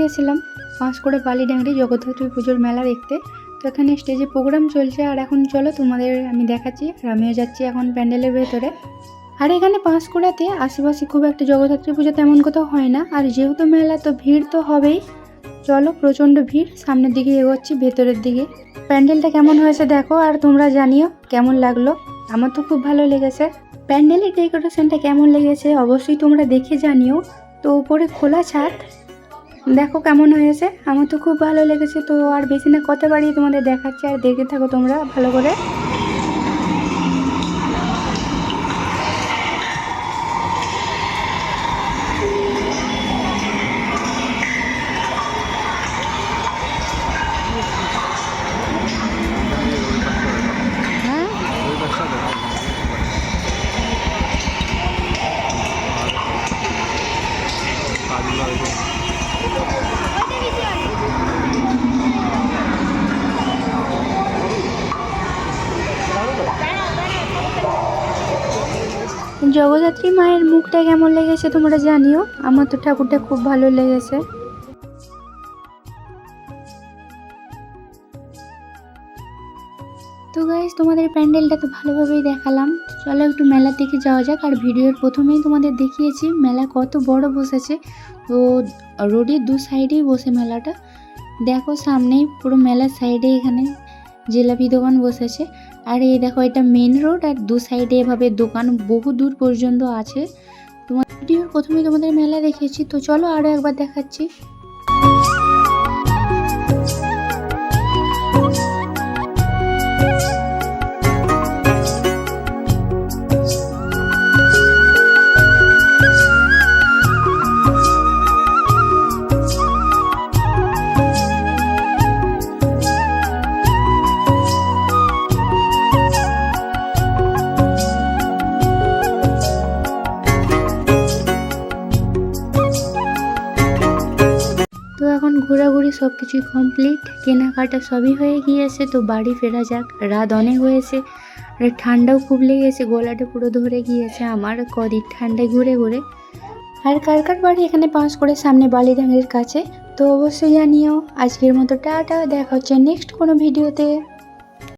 গেছিলাম পাঁশকুড়া বালিডাংরি জগদ্ধাত্রী পুজোর মেলা দেখতে। তো এখানে স্টেজে প্রোগ্রাম চলছে আর এখন চলো তোমাদের আমি দেখাচ্ছি আর আমিও যাচ্ছি এখন প্যান্ডেলের ভেতরে। আর এখানে পাঁশকুড়াতে আশেপাশে খুব একটা জগদ্ধাত্রী পুজো তেমন কোথাও হয় না। আর যেহেতু মেলা তো ভিড় তো হবেই, চলো প্রচণ্ড ভিড়, সামনের দিকে এগোচ্ছি, ভেতরের দিকে। প্যান্ডেলটা কেমন হয়েছে দেখো আর তোমরা জানিও কেমন লাগল। আমার তো খুব ভালো লেগেছে। প্যান্ডেলের ডেকোরেশনটা কেমন লেগেছে অবশ্যই তোমরা দেখে জানিও। তো উপরে খোলা ছাদ দেখো কেমন হয়েছে। আমার তো খুব ভালো লেগেছে, তো আর বেশি না কত বাড়িয়ে তোমাদের দেখাচ্ছি, আর দেখে থাকো তোমরা ভালো করে। হ্যাঁ? জগদ্ধাত্রী মায়ের মুখটা কেমন লেগেছে তোমরা জানিও? আমার তো ঠাকুরটা খুব ভালো লেগেছে। তো গাইজ তোমাদের প্যান্ডেলটা তো ভালোভাবেই দেখালাম। চলো একটু মেলার দিকে যাওয়া যাক। আর ভিডিওর প্রথমেই তোমাদের দেখিয়েছি, মেলা কত বড় বসেছে। তো রোডের দু সাইডেই বসে মেলাটা। দেখো সামনেই পুরো মেলার সাইডে এখানে জিলাপি দোকান বসেছে। আর এই দেখো, এটা মেন রোড আর দু সাইডে এভাবে দোকান বহু দূর পর্যন্ত আছে। তোমার প্রথমে তোমাদের মেলা দেখেছি, তো চলো আরও একবার দেখাচ্ছি। ঘোরাঘুরি সব কিছুই কমপ্লিট কেনাকাটা সবই হয়ে গিয়েছে, তো বাড়ি ফেরা যাক। রাত অনেক হয়েছে, আর ঠান্ডাও খুব লেগেছে, গলাটা পুরো ধরে গিয়েছে আমার কদিন ঠান্ডায় ঘুরে ঘুরে। আর কার কার বাড়ি এখানে পাঁচ করে সামনে বালিডাঙ্গের কাছে? তো অবশ্যই জানিও। আজকের মতো টাটা, দেখা হচ্ছে নেক্সট কোনো ভিডিওতে